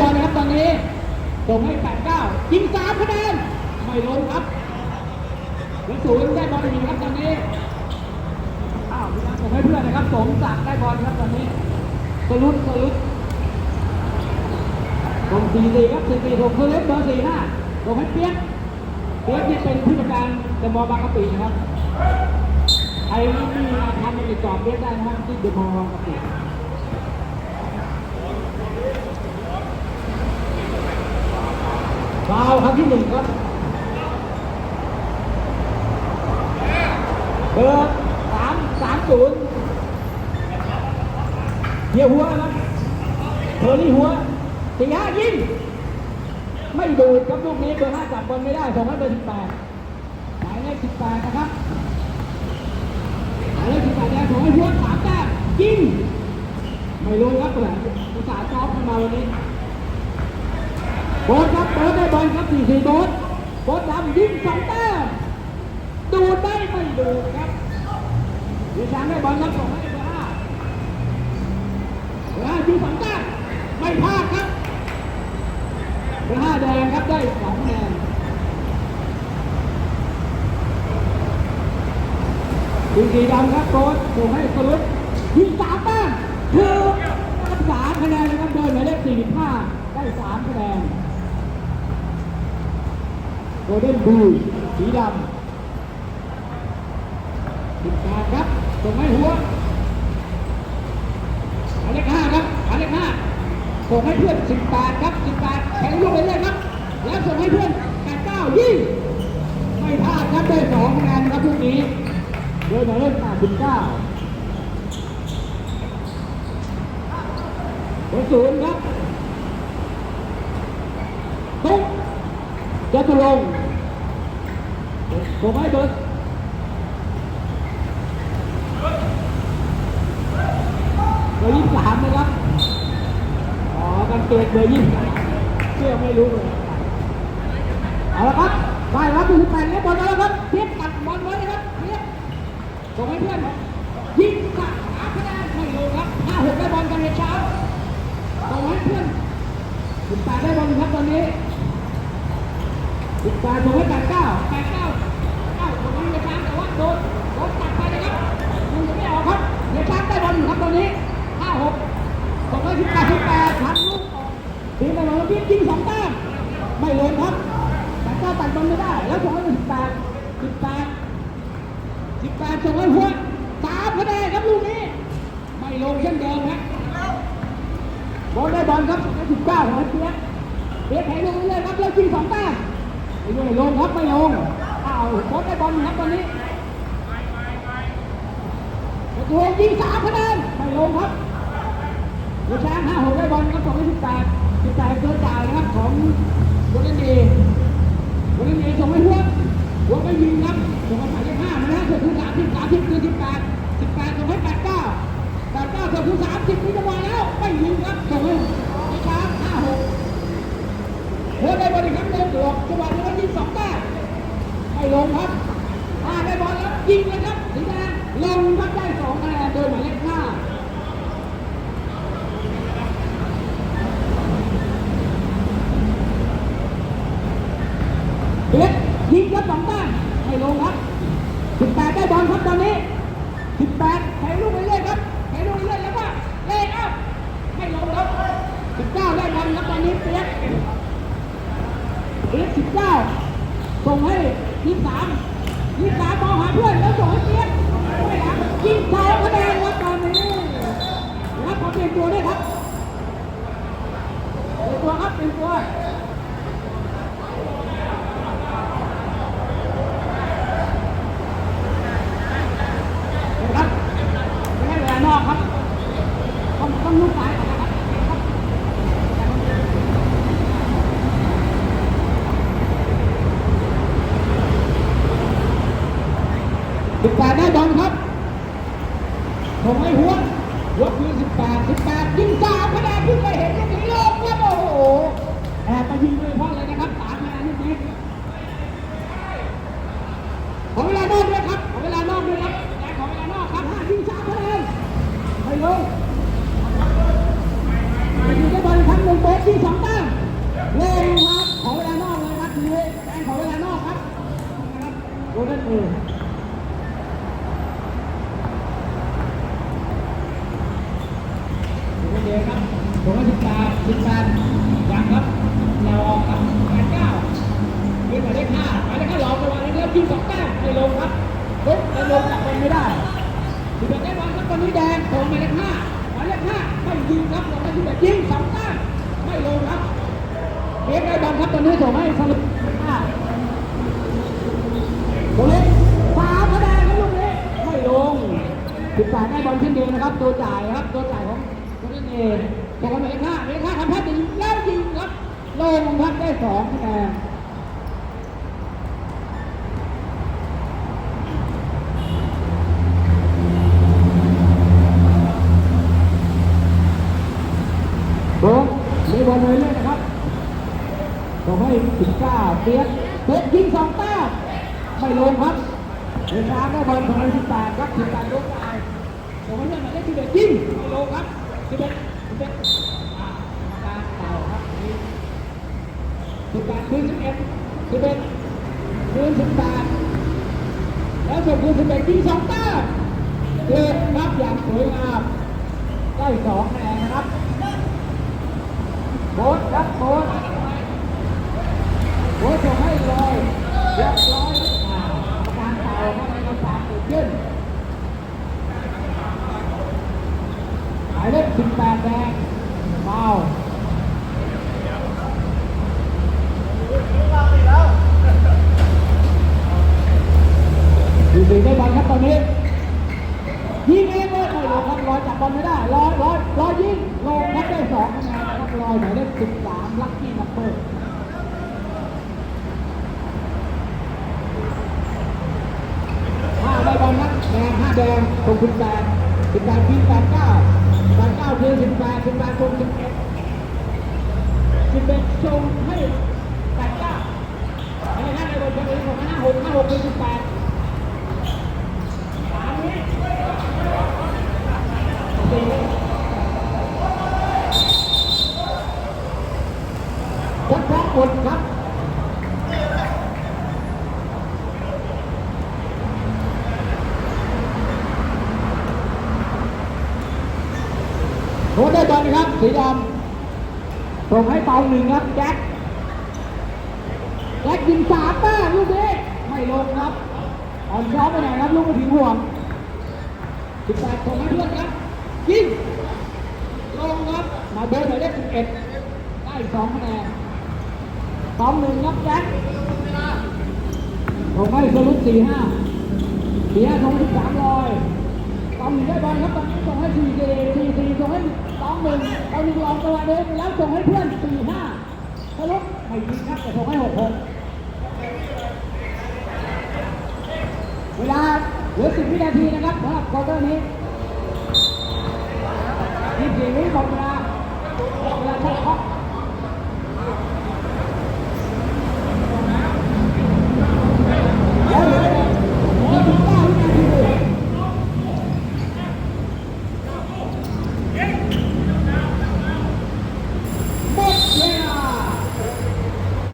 บอลนะครับตอนนี้ส่งให้แปดเก้ายิงสามคะแนนไม่ลงครับเหลือศูนย์ได้บอลอีกครับตอนนี้อ้าวมีกาส่งให้เพื่อนนะครับสมศักดิ์ได้บอลครับตอนนี้สลุดสลุดส่งสี่สี่ครับสี่สี่ส่งสลุดเบอร์สี่ห้าส่งให้เปียกเปียกที่เป็นผู้จัดการเดอะมอลล์บางกะปินะครับใครไม่มีงานทำมาติดต่อเปียกได้นะครับที่เดอะมอลล์บางกะปิ ฟาวครั้งที่หนึ่งครับ เบอร์สามสามศูนย์เฮียหัวครับเทอร์รี่หัวสี่ห้ายิงไม่ดูดครับลูกนี้เบอร์ห้าจับบอลไม่ได้ส่งให้เบอร์สิบแปดหมายเลขสิบแปดนะครับหมายเลขสิบแปดแดงส่งให้หัวสามแต้มยิงไม่รู้ครับเผื่อภาษาจอบเข้ามาวันนี้ โบสครับโบสได้บอลครับสี่สี่โบสโบสดำยิงสองแต้มดูได้ไม่ดูครับดีชางได้บอลครับส่งให้เบอร์ห้าเบอร์ห้ายิงสองแต้มไม่พลาดครับเบอร์ห้าแดงครับได้สองคะแนนสีสีดำครับโบสส่งให้สลุดยิงสามแต้มคือรับสามคะแนนนะครับโดยหมายเลขสี่สิบห้าได้สามคะแนน โกลเด้นบูสีดำสิบแปดครับส่งให้หัวหมายเลขห้าครับหมายเลขห้าส่งให้เพื่อนสิบแปดครับสิบแปดแข่งลูกไปเรื่อยครับ แล้วส่งให้เพื่อนแปดเก้ายิงไม่พลาดครับได้สองคะแนนครับลูกนี้โดยหมายเลขแปดสิบเก้าศูนย์ครับตุ๊ก จตุรงค์ผมให้เบอร์เบอร์ยี่สิบสามนะครับ อ๋อกางเกงเบอร์ยี่สิบสามเชื่อไม่รู้เลยเอาละครับไปครับดูแปดแล้วบอลมาแล้วครับเทียบตัดบอลไว้นะครับเทียบส่งให้เพื่อนยิงสามคะแนนไม่ลงครับห้าหกได้บอลกันในเช้าส่งให้เพื่อนสิบแปดได้บอลครับตอนนี้ สิบแปดส่งให้แปดเก้าแปดเก้าเก้าส่งให้เฮียช้างแต่ว่าโดนโดนตัดไปนะครับยิงยังไม่ออกครับเฮียช้างได้บอลอยู่ครับตอนนี้ห้าหกส่งให้สิบแปดสิบแปดทันลูกออกทีมตะวันพิษยิงสองแต้มไม่เลงครับแปดเก้าตัดบอลไม่ได้ แล้วส่งให้สิบแปดสิบแปดสิบแปดส่งให้หัวสามคะแนนครับลูกนี้ ไม่ลงเช่นเดิมครับบอลได้บอลครับสิบเก้าของเปียกเปียกแข่งลงเรื่อยครับแล้วยิงสองแต้ม ด้วยลงครับไม่ลงอ้าวโค้ชได้บอลครับตอนนี้ประตูยิงสามคะแนนไม่ลงครับดูช้างห้าหกได้บอลครับสองสิบแปดสิบแปดเกินจ่ายนะครับของวอลเลนดีวอลเลนดีส่งให้หัวหัวไม่ยิงครับส่งมาสายเลขห้ามาแล้วส่งคือสามสิบสามสิบคือสิบแปดสิบแปดส่งให้แปดเก้าแปดเก้าส่งคือสามสิบมีจังหวะแล้วไม่ยิงครับส่งให้ช้างห้าหก เธอได้บอลอีกครั้งหนึ่งบวกจังหวะนี้ก็ยิงสองแต้มไม่ลงครับอ่าได้บอลแล้ว ยิงเลยครับสีแดงลงครับได้สองคะแนนโดยหมายเลขห้าเล็กยิงครับสองแต้มไม่ลงครับสิบแปดได้บอลครับตอนนี้สิบแปดแข่ลูกไปเรื่อยครับแข่ลูกไปเรื่อยแล้วก็เล่นอัพไม่ลงครับสิบเก้าได้บอลครับตอนนี้เปียกเอฟสิบเก้าส่งให้ยี่สาม ยี่สามมองหาเพื่อนแล้วส่งให้เปียกไม่หลังยิงสองคะแนนครับตอนนี้รับขอเปลี่ยนตัวด้วยครับเปลี่ยนตัวครับเปลี่ยนตัวนะครับไม่ให้เวลานอกครับต้องต้องลุกสายก่อนนะครับครับ สิบแปดได้บอลครับส่งให้หัวหัวคืนสิบแปดสิบแปดยิงสามคะแนนเพิ่งไปเห็นลูกนี้ลงครับโอ้โหแอบมายิงโดยเฉพาะเลยนะครับสามคะแนนลูกนี้ขอเวลานอกด้วยครับขอเวลานอกด้วยครับแจกขอเวลานอกครับห้ายิงสามคะแนนไปลงไปยิงได้บอลครั้งหนึ่งนึ่งโป๊ะยิงสองแต้มเล่นครับขอเวลานอกเลยครับทีนี้แดงขอเวลานอกครับนะครับโดนนั่นเองโดนนั่น เองครับโดนสิบแปดสิบแปดยังครับแนวออกครับแปดเก้าขึ้นหมายเลขห้าหมายเลขห้าหลอกไปวันนี้แล้วยิงสองแต้มไม่ลงครับลุกไม่ลงจับบอลไม่ได้สิบเอ็ดได้บอลครับตอนนี้แดงโผล่หมายเลขห้าหมายเลขห้าไม่ยิงครับลงไปสิบเอ็ดยิงสองแต้มไม่ลงครับเบียกได้บอลครับตอนนี้ส่งให้สลุปห้าตรงนี้สามคะแนนครับลูกนี้ไม่ลงสิบแปดได้บอลเช่นเดียวนะครับ ตัวจ่ายครับตัวจ่ายของ ตัวนี้เองส่งให้หมาเลขห้าหมาเลขห้าทำพลาดจะยิงแล้วยิงครับลงครับได้สองคะแนนโบงมีบอลเลยเลยนะครับส่งให้สิบเก้าเปียกเปียกยิงสองแต้มไม่ลงครับเดินทางได้บอลส่งสิบแปดครับสิบแปดลูกตายส่งให้เพื่อนหมายเลขสิบเอ็ดยิงไม่ลงครับ สิบเอ็ดสิบเอ็ดอ่ากรรมกาเต่าครับสิบแปดคืนสิบเอ็ดสิบเอ็ดคืนสิบแปดแล้วส่งคืนสิบเอ็ดยิงสองแต้มเกิดรับอย่างสวยงามได้สองคะแนนนะครับโบสครับโบสโบสส่งให้เลยเรียบร้อยอ่ากรรมการเป่าครับกรรมการเกิดขึ้นหมายเลขสิบแปดแดงเมาดีดีได้บอลครับตอนนี้ยิงเองเลยไม่ลงครับร อยจับบอลไม่ได้รอยรอยรอยยิงลงครับได้สองคะแนนครับรอยหมายเลขสิบสามลัคกี้นัมเบอร์ห้าได้บอลครับแดงห้าแดงตรงสิบแปดสิบแปดทีแปดเก้าแปดเก้าคือสิบแปดสิบแปดตรงสิบเอ็ดสิบเอ็ดชงให้แปดเก้าไม่ได้ได้บอลตรณีของห้าหกห้าหกคือสิบแปดสามนี้ วัดพระอดครับ โดนได้บอลนะครับ สีดำส่งให้เปาหนึ่งครับ แจ็ค แจ็คยิงสามแต้มลูกนี้ไม่ลงครับ อ่อนช้อมไปไหนครับ ลูกไม่ถึงห่วงสิบแปดส่งให้เพื่อนครับ ยิง ลงครับ มาเบอร์หมายเลขสิบเอ็ดได้สองคะแนนสองหนึ่งครับแจ็คส่งให้สรุปสี่ห้าสี่ห้าส่งให้สามร้อย องหนึ่งได้บอลครับตอนนี้ส่งให้สี่สี่สี่สี่ส่งให้สองหนึ่งเอาหนึ่งลองตัวเดินแล้วส่งให้เพื่อนสี่ห้าสรุไม่ยิงครับแต่ส่งให้หกหกเวลาเหลือสิบวินาทีนะครับสำหรับควอเตอร์นี้ยี่สิบวิหมดเวลาชักคอก